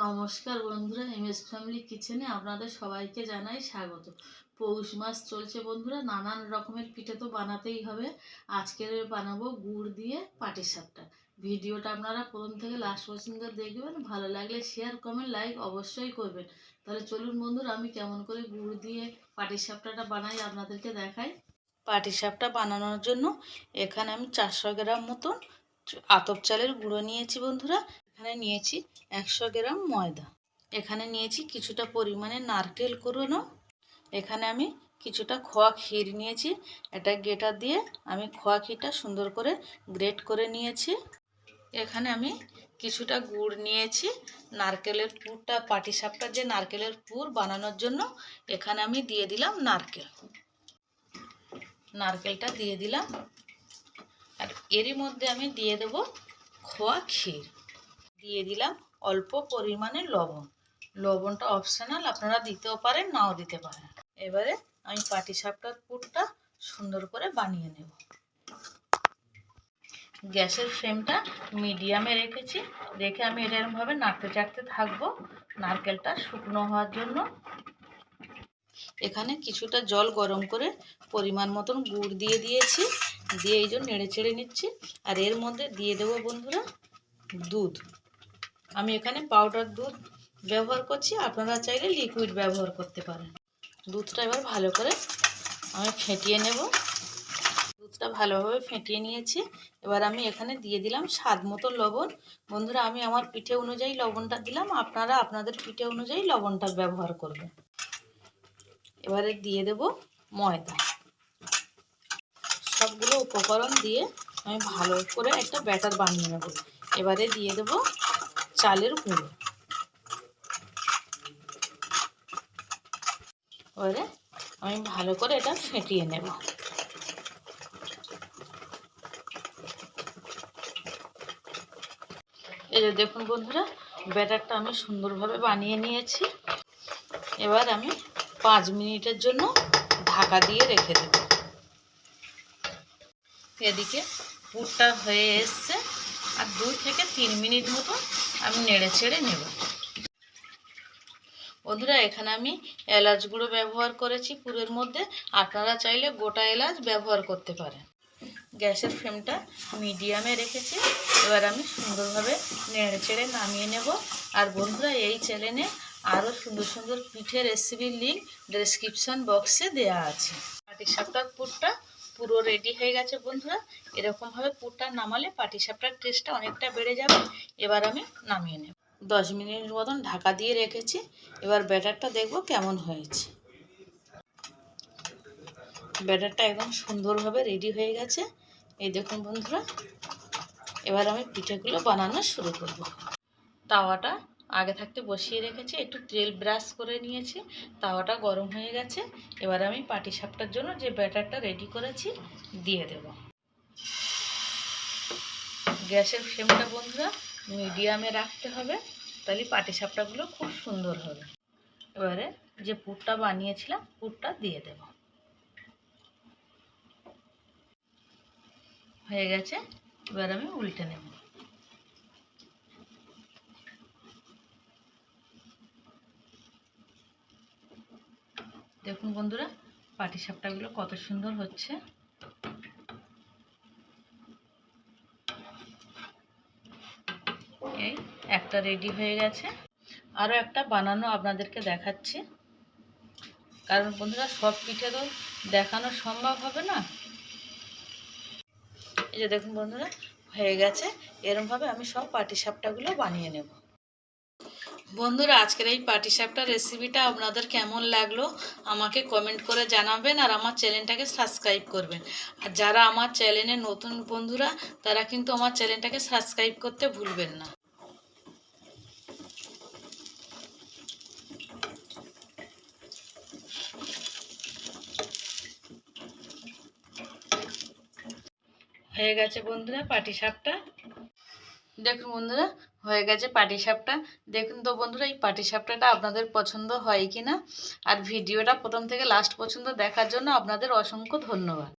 নমস্কার বন্ধুরা M S family কিচেনে আপনাদের সবাইকে জানাই স্বাগত। পৌষ মাস চলছে বন্ধুরা, নানান রকমের পিঠে তো বানাতেই হবে। আজকের বানাবো গুড় দিয়ে পাটিসাপটা ভিডিওটা আপনারা প্রথম থেকে লাস্ট পর্যন্ত দেখবেন, ভালো লাগলে শেয়ার কমেন্ট লাইক অবশ্যই করবেন। তাহলে চলুন বন্ধুরা, আমি কেমন করে গুড় দিয়ে পাটিসাপটাটা বানাই আপনাদেরকে দেখাই। পাটিসাপটা বানানোর জন্য এখানে আমি চারশো গ্রাম মতন আতপ চালের গুঁড়ো নিয়েছি বন্ধুরা। এখানে নিয়েছি একশো গ্রাম ময়দা। এখানে নিয়েছি কিছুটা পরিমাণে নারকেল কুড়োনো। এখানে আমি কিছুটা খোয়া ক্ষীর নিয়েছি। এটা গেটার দিয়ে আমি খোয়া ক্ষীরটা সুন্দর করে গ্রেট করে নিয়েছি। এখানে আমি কিছুটা গুড় নিয়েছি। নারকেলের পুরটা পাটিসাপটার যে নারকেলের পুর বানানোর জন্য, এখানে আমি দিয়ে দিলাম নারকেল। নারকেলটা দিয়ে দিলাম। আর এরই মধ্যে আমি দিয়ে দেব খোয়া ক্ষীর। দিয়ে দিলাম অল্প পরিমাণে লবণ। লবণটা অপশনাল আপনারা দিতেও পারেন, নাও দিতে পারেন। এবারে আমি পাটিসাপটার পুরটা সুন্দর করে বানিয়ে নেব। গ্যাসের ফ্লেমটা মিডিয়ামে রেখেছি। রেখে আমি এরকমভাবে নাড়তে চাড়তে থাকব। নারকেলটা শুকনো হওয়ার জন্য। এখানে কিছুটা জল গরম করে পরিমাণ মতন গুড় দিয়ে দিয়েছি। দিয়ে এই জন্য নেড়ে চেড়ে নিচ্ছি। আর এর মধ্যে দিয়ে দেবো বন্ধুরা দুধ। আমি এখানে পাউডার দুধ ব্যবহার করছি। আপনারা চাইলে লিকুইড ব্যবহার করতে পারেন। দুধটা এবার ভালো করে আমি ফেটিয়ে নেব। দুধটা ভালোভাবে ফেটিয়ে নিয়েছি। এবার আমি এখানে দিয়ে দিলাম স্বাদ মতো লবণ। বন্ধুরা, আমি আমার পিঠে অনুযায়ী লবণটা দিলাম। আপনারা আপনাদের পিঠে অনুযায়ী লবণটা ব্যবহার করবেন। এবারে দিয়ে দেব ময়দা। সবগুলো উপকরণ দিয়ে আমি ভালো করে একটা ব্যাটার বানিয়ে নেব। এবারে দিয়ে দেব চালের গুঁড়ো। এবারে আমি ভালো করে এটা ফেটিয়ে নেব। এই যে দেখুন বন্ধুরা, ব্যাটারটা আমি সুন্দরভাবে বানিয়ে নিয়েছি। এবার আমি পাঁচ মিনিটের জন্য ঢাকা দিয়ে রেখে দেব। এদিকে পুরটা হয়ে এসছে। আর দুই থেকে তিন মিনিট মতো আমি নেড়ে ছেড়ে নেব। বন্ধুরা, এখানে আমি এলাচ গুঁড়ো ব্যবহার করেছি পুরের মধ্যে। আপনারা চাইলে গোটা এলাচ ব্যবহার করতে পারেন। গ্যাসের ফ্লেমটা মিডিয়ামে রেখেছি। এবার আমি সুন্দরভাবে নেড়ে চেড়ে নামিয়ে নেব। আর বন্ধুরা, এই চ্যানেলে আরও সুন্দর সুন্দর পিঠের রেসিপির লিঙ্ক ডেসক্রিপশন বক্সে দেওয়া আছে। পাটিসাপটার পুরটা পুরো রেডি হয়ে গেছে বন্ধুরা। এরকমভাবে পুরটা নামালে পাটিসাপটার টেস্টটা অনেকটা বেড়ে যাবে। এবার আমি নামিয়ে নেব। দশ মিনিট মতন ঢাকা দিয়ে রেখেছি। এবার ব্যাটারটা দেখব কেমন হয়েছে। ব্যাটারটা একদম সুন্দরভাবে রেডি হয়ে গেছে। এই দেখুন বন্ধুরা। এবার আমি পিঠেগুলো বানানো শুরু করব। তাওয়াটা আগে থাকতে বসিয়ে রেখেছি, একটু তেল ব্রাশ করে নিয়েছি, তাওয়াটা গরম হয়ে গেছে। এবার আমি পাটি সাপটার জন্য যে ব্যাটারটা রেডি করেছি, দিয়ে দেব। গ্যাসের ফ্লেমটা বন্ধুরা মিডিয়ামে রাখতে হবে, তাহলে পাটি সাপটাগুলো খুব সুন্দর হবে। এবারে যে পুরটা বানিয়েছিলাম, পুরটা দিয়ে দেব। হয়ে গেছে, এবার আমি উল্টে নেব। দেখুন বন্ধুরা পাটিসাপটাগুলো কত সুন্দর হচ্ছে। এই একটা রেডি হয়ে গেছে। আরও একটা বানানো আপনাদেরকে দেখাচ্ছি। কারণ বন্ধুরা, সব পিঠে তো দেখানো সম্ভব হবে না। এই যে দেখুন বন্ধুরা, হয়ে গেছে। এরমভাবে আমি সব পাটিসাপটাগুলো বানিয়ে নেব। বন্ধুরা, আজকের এই পাটিসাপটা রেসিপিটা আপনাদের কেমন লাগল আমাকে কমেন্ট করে জানাবেন আর আমার চ্যানেলটাকে সাবস্ক্রাইব করবেন। আর যারা আমার চ্যানেলে নতুন বন্ধুরা, তারা কিন্তু আমার চ্যানেলটাকে সাবস্ক্রাইব করতে ভুলবেন না। হয়ে গেছে বন্ধুরা পাটিসাপটা দেখুন বন্ধুরা হয়ে গেছে পাটিসাপটা। দেখুন তো বন্ধুরা, এই পাটিসাপটাটা আপনাদের পছন্দ হয় কি না আর ভিডিওটা প্রথম থেকে লাস্ট পর্যন্ত দেখার জন্য আপনাদের অসংখ্য ধন্যবাদ।